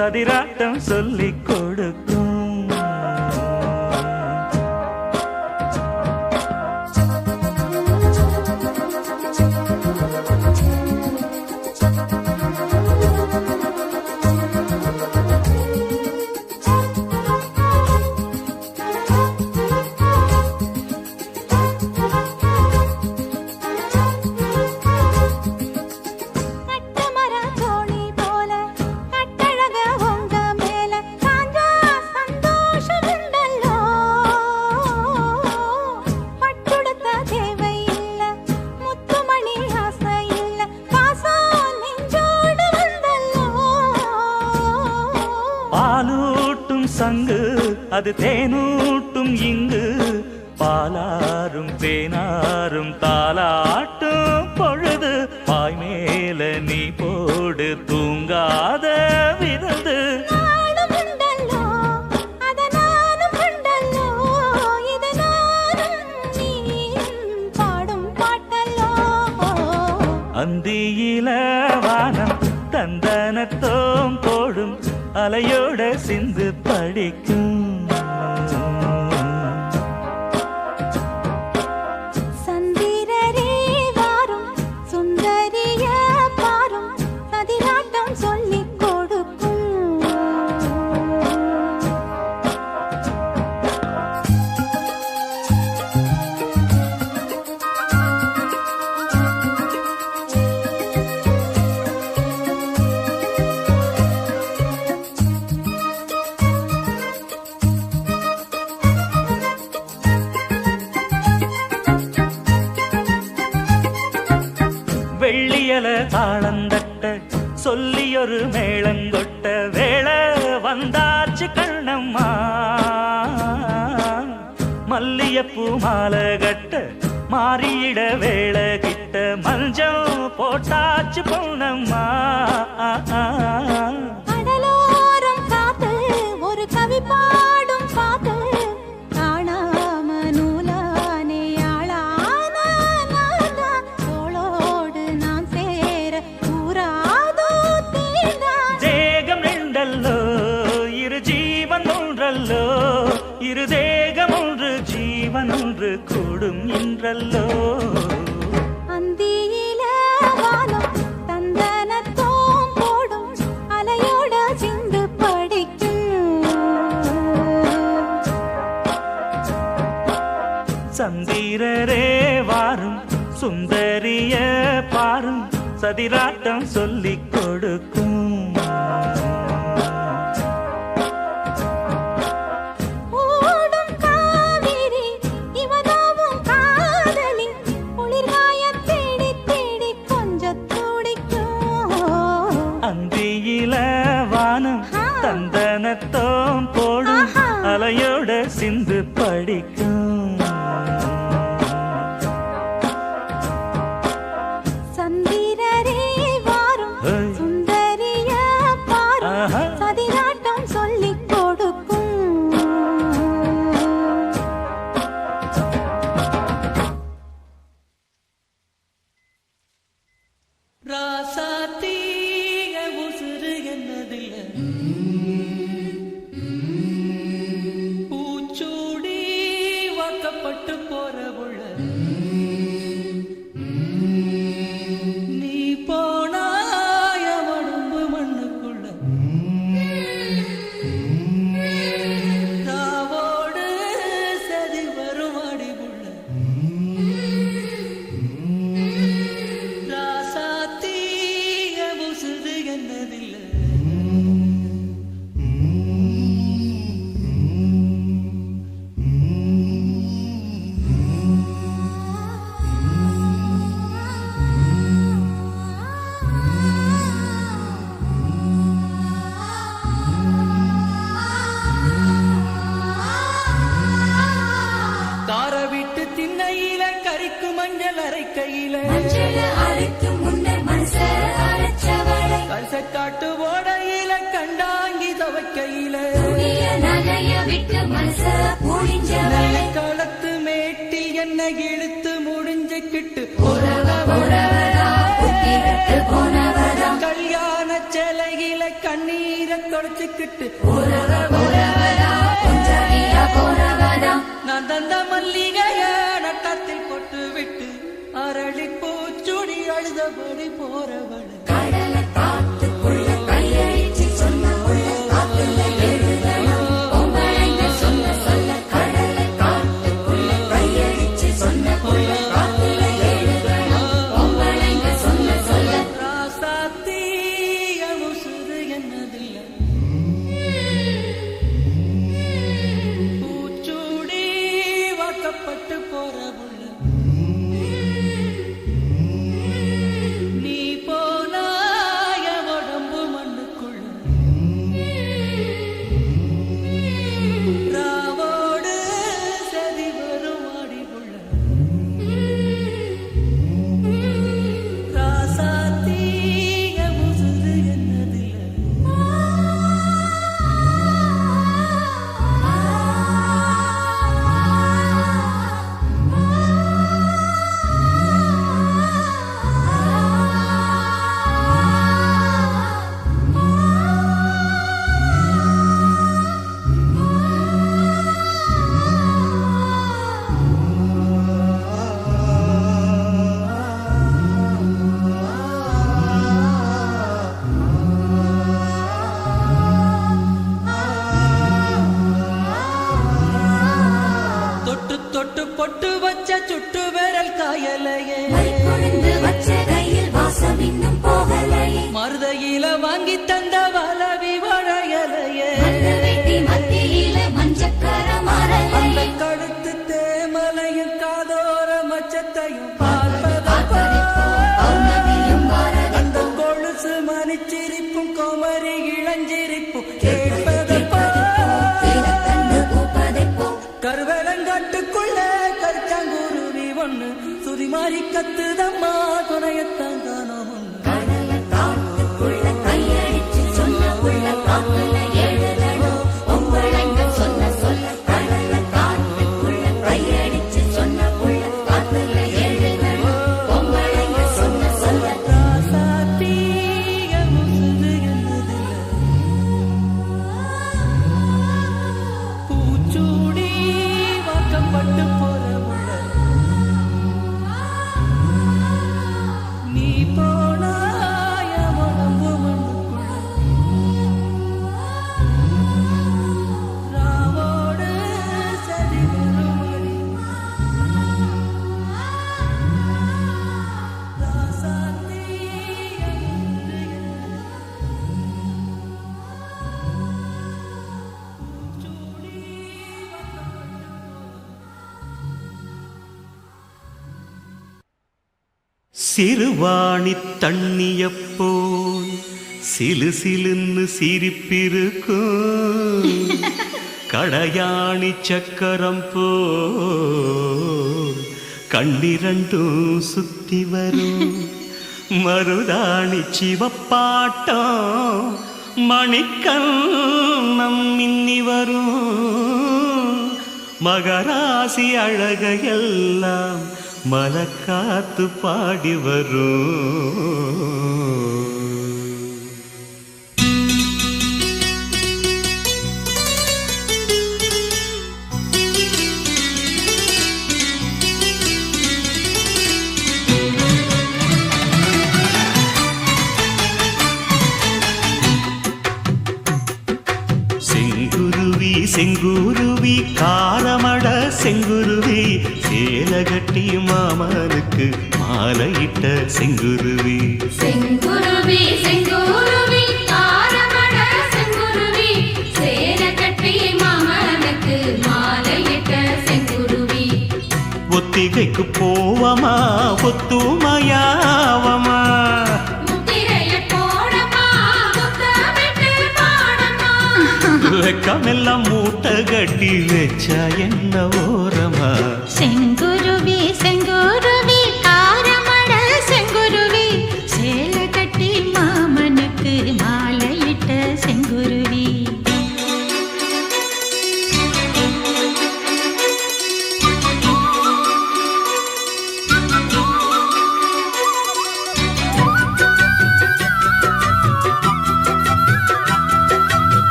சதிராட்டம் சொல்லிக் அந்தியில வானம் தந்தனத்தோம் போடும் அலையோட சிந்து படிக்கும். தாளந்தட்ட சொல்லி ஒரு மேளங்கொட்ட வேளை வந்தாச்சு கண்ணம்மா. மல்லியப்பூ மாலை கட்ட மாறியிட வேலை கிட்ட மஞ்சள் போட்டாச்சு பொண்ணம்மா தலைவன் ஒன்று கூடும் என்றல்லோ. சந்தீரரே வாரும் சுந்தரிய பாரும் சதிராட்டம் சொல்லிக் கொடுக்கும். கிட்டு. நான் தந்த மல்லிகைய நட்டத்தில் கொட்டு விட்டு அரளி பூச்சுடி அழுதபடி போறவள் சத்துதம்மா துணையத்தான் சிறுவாணி தண்ணியப்போல் சிலு சிலுன்னு சிரிப்பிருக்கும். கடையாணி சக்கரம் போல் கண்ணிரண்டும் சுத்தி வரும். மருதாணி சிவப்பாட்டம் மணிக்கண்ணம் மின்னி வரும். மகராசி அழகையெல்லாம் மலக்காத்து பாடி வரும் செங்குருவி செங்குருவி கால கட்டி மாமனுக்கு மாலையிட்ட செங்குருவி. செங்குருவி செங்குருவி ஒத்திகைக்கு போவமா ஒத்துமையாவமா? வெக்கமெல்லாம் மூட்டை கட்டி வச்சா என்ன ஓரமா? செங்க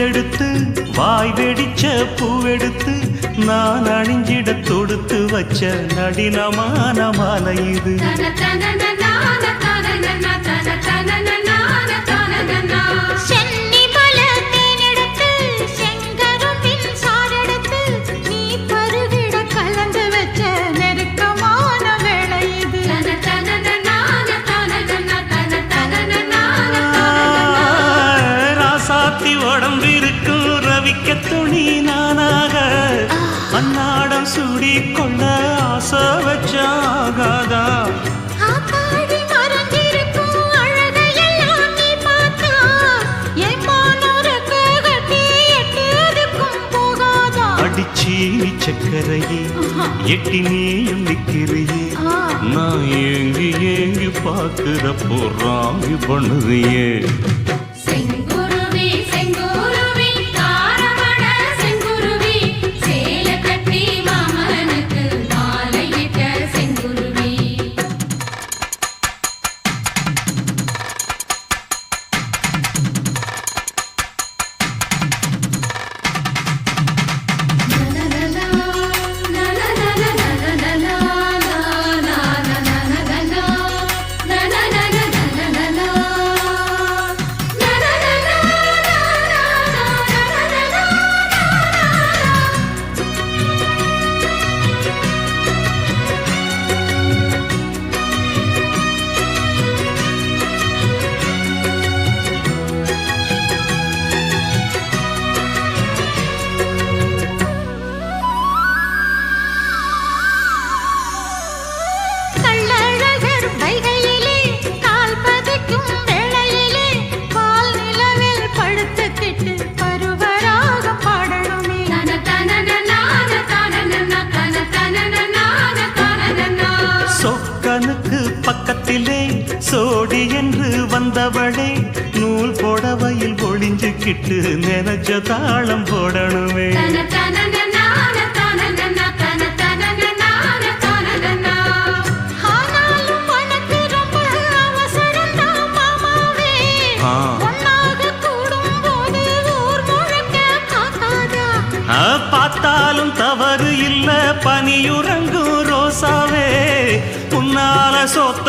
நூலெடுத்து வாய் வெடிச்ச பூவெடுத்து நான் அணிஞ்சிட தொடுத்து வச்ச நடினமான மாலை இது. சென்னி சூடி கொள்ள ஆசை வச்சாகாதா? அடிச்சி சக்கரையே எட்டி நீயும் நிக்கிறியே ஆ, நான் ஏங்கி ஏங்கி பார்க்கிறப்போ ராங்கி பண்ணுறியே.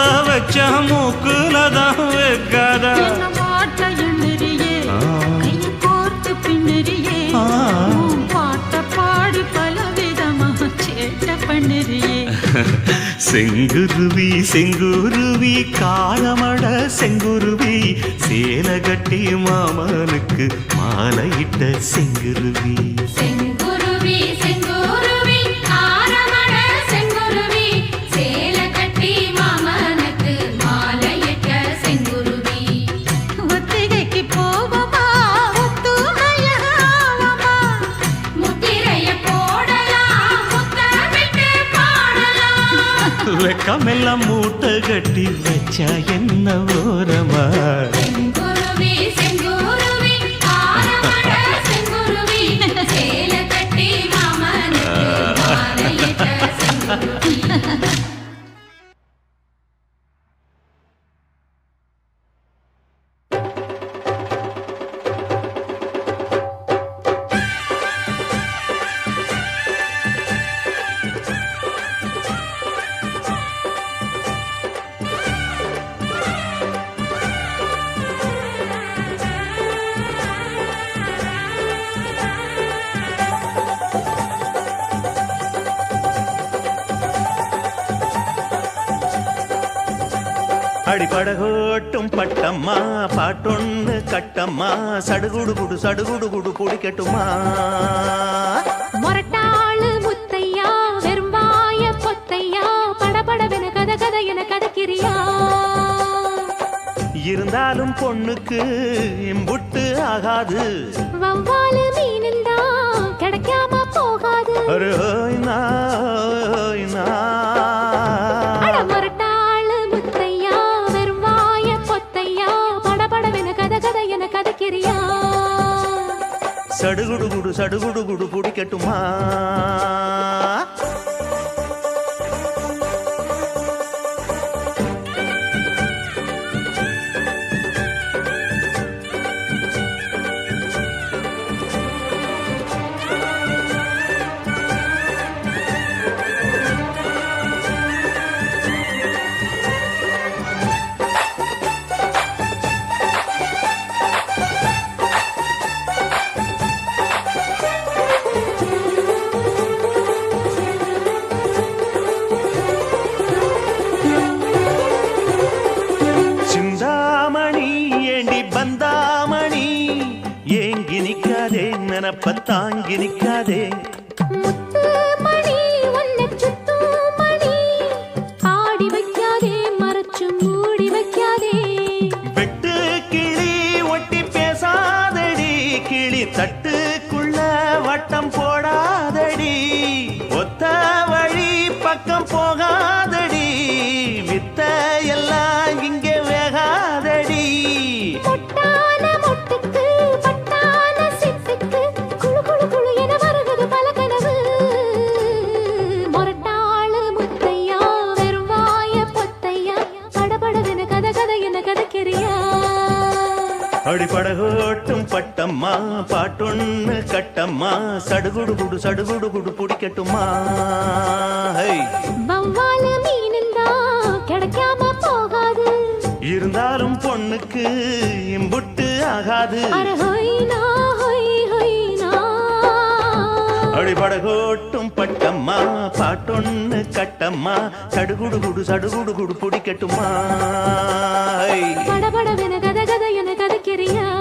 சொத்த வச்ச மூக்குல தான் வைக்காதா பாட்ட பாட்ட. செங்குருவி செங்குருவி காலமட செங்குருவி சேல கட்டி மாமனுக்கு மாலையிட்ட செங்குருவி. வெக்கமெல்லாம் மூட்டை கட்டி வச்சா என்ன ஓரமா? அடிபடகோட்டும் பட்டம்மா பாட்டொன்னு கட்டம்மா சடுகுடு குடு சடுகுடு குடு குடிக்கட்டுமா மொரட்டாளு முத்தையா வெறும்பாய பொத்தையா படபடவென கத கத என கதக்கிறியா? இருந்தாலும் பொண்ணுக்கு இம்புட்டு ஆகாது. வவ்வாலு மீனும் தான் கிடைக்காம போகாது. ஒரு ஹோய் சரியா கதக்கிறியா சடுகுடு குடு சடுகுடு குடு குடிக்கட்டுமா நிக்காதே நினப்ப தாங்கி நிக்காதே தட்டுக்குள்ள வட்டம் போடாதடி. ஒத்த வழி பக்கம் போகாதடி அடிப்படகோட்டும் பட்டம்மா. பாட்டொன்னு கட்டம்மா. சடுகுடு குடு சடுகுடு குடு பிடிக்கட்டுமா ஹை. வவ்வாலு மீனுந்தா கிடைக்காம போகாது. இருந்தாலும் பொண்ணுக்கு இம்புட்டு ஆகாது. அடிபடகோட்டும் பட்டம்மா. பாட்டொன்னு கட்டம்மா. சடுகுடு குடு சடுகுடு குடு பிடிக்கட்டுமா. படபடவென கத கதக்கிறியா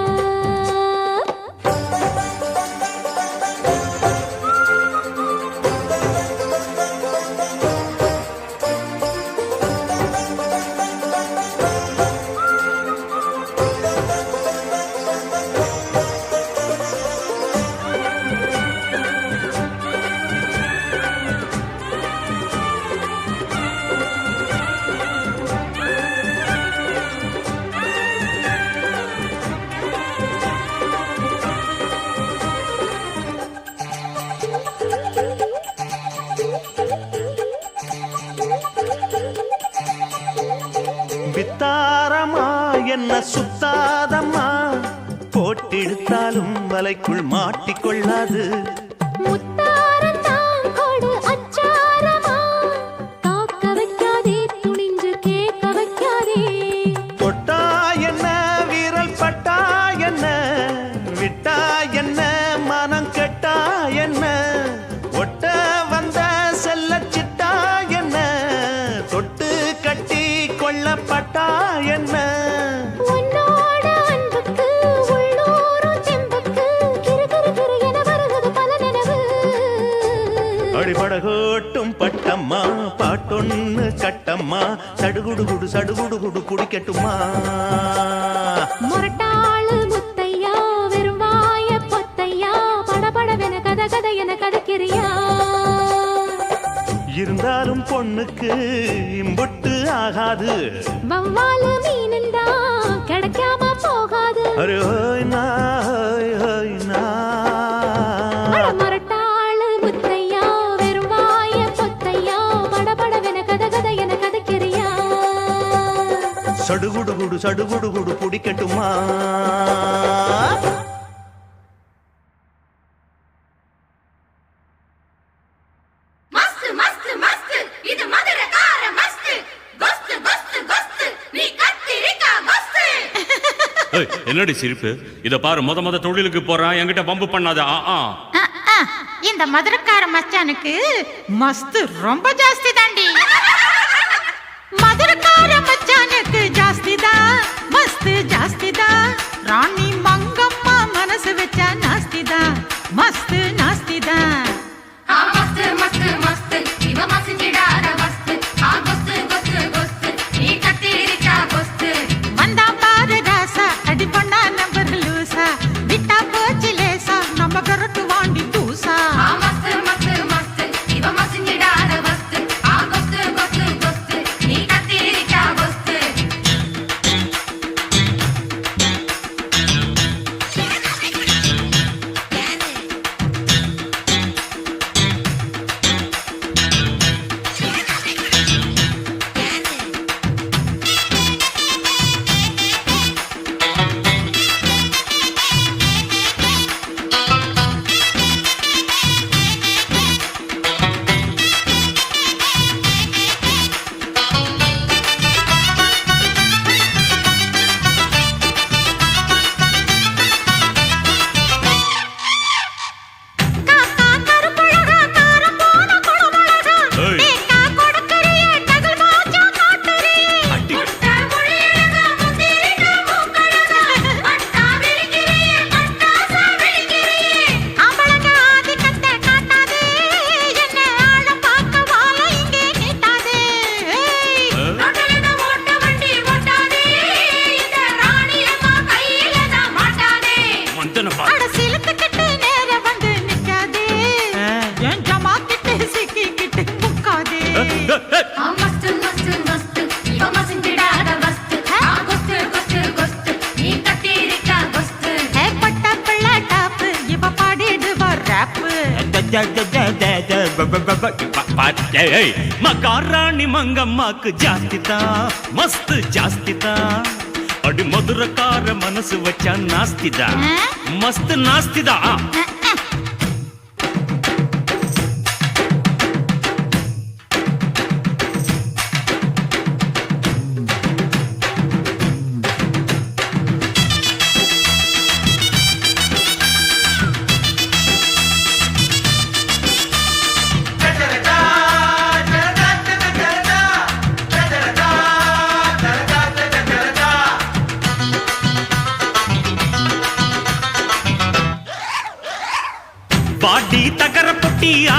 வலைக்குள் மாட்டிக்கொள்ளாது. பாட்டொன்னு கட்டம்மா. சடுகுடு குடு சடுகுடு குடு குடிக்கட்டுமா முரட்டாளு முத்தையா வெறும் வாய பொத்தையா படபடவென கத கத என கதக்கிறியா? இருந்தாலும் பொண்ணுக்கு இம்புட்டு ஆகாது. வவ்வாலு மீனுந்தா கிடைக்காம போகாது. அரே ஹோய் நா, ஹோய் ஹோய் நா. சடுகுடு குடு சடுகுடு குடு பிடிக்கட்டுமா? மஸ்து மஸ்து மஸ்து. இது மதுரக்கார மஸ்து. கொஸ்து கொஸ்து கொஸ்து. நீ கத்திரிக்கா கொஸ்து ஏய், என்னடி சிரிப்பு? இத பாரு முத முத தொழிலுக்கு போறான் என்கிட்ட பம்பு பண்ணாத. ஆ இந்த மதுரக்கார மச்சானுக்கு மஸ்து ரொம்ப ஜாஸ்தி தாண்டி. மதுரக்கார மச்சானுக்கு ஜாஸ்தி தான் மஸ்து ஜாஸ்தி தான் ராணி மங்கம்மா மனசு வச்சா நாஸ்தி தான் மஸ்து நாஸ்தி தான் ஆ ಮಕಾರಾಣಿ ಮಂಗಮ್ಮಕ್ಕೆ ಜಾಸ್ತಿತಾ ಮಸ್ತ್ ಜಾಸ್ತಿತಾ. ಅಡಿ ಮಧುರಕಾರ ಮನಸ್ಸು ವಚ್ಚ ನಾಸ್ತಿದ ಮಸ್ತ್ ನಾಸ್ತಿದ.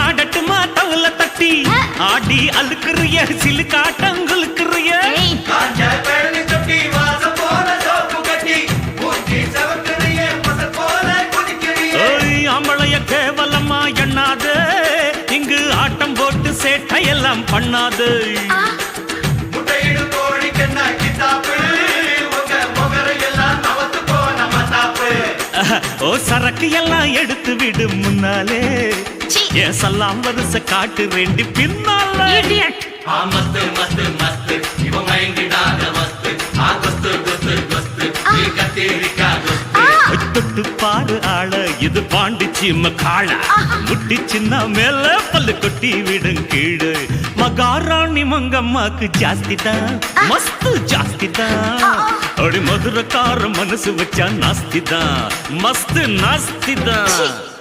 ஆடட்டுமா தவுல தட்டி? ஆடி அழுக்குறிய ஏய். ஆம்பளைய கேவலமா எண்ணாது. இங்கு ஆட்டம் போட்டு சேட்டையெல்லாம் பண்ணாது. ஓ சரக்கு எல்லாம் எடுத்து விடு முன்னாலே. என் சல்லாம் வரிசை காட்டு ரெண்டு பின்னால. Idiot. தொட்டு பாரு ஆள இது பாண்டிச்சி மக்காள முட்டி சின்ன மேல பல்லு கொட்டி விடும் கீழே. மகாராணி மங்கம்மாக்கு ஜாஸ்தி தான். மஸ்து ஜாஸ்தி தான். அடி மதுரக்கார மனசு வச்சா நாஸ்தி தான். மஸ்து நாஸ்தி தான்.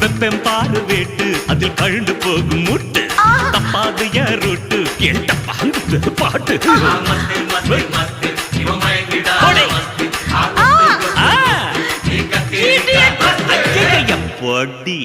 வெப்பம் பாரு வேட்டு அதில் பழுந்து போகும் முட்டு. தப்பாது என் ரூட்டு என் பாங்கு பாட்டு. போடே. ஆ. ஐயைய, பொடி.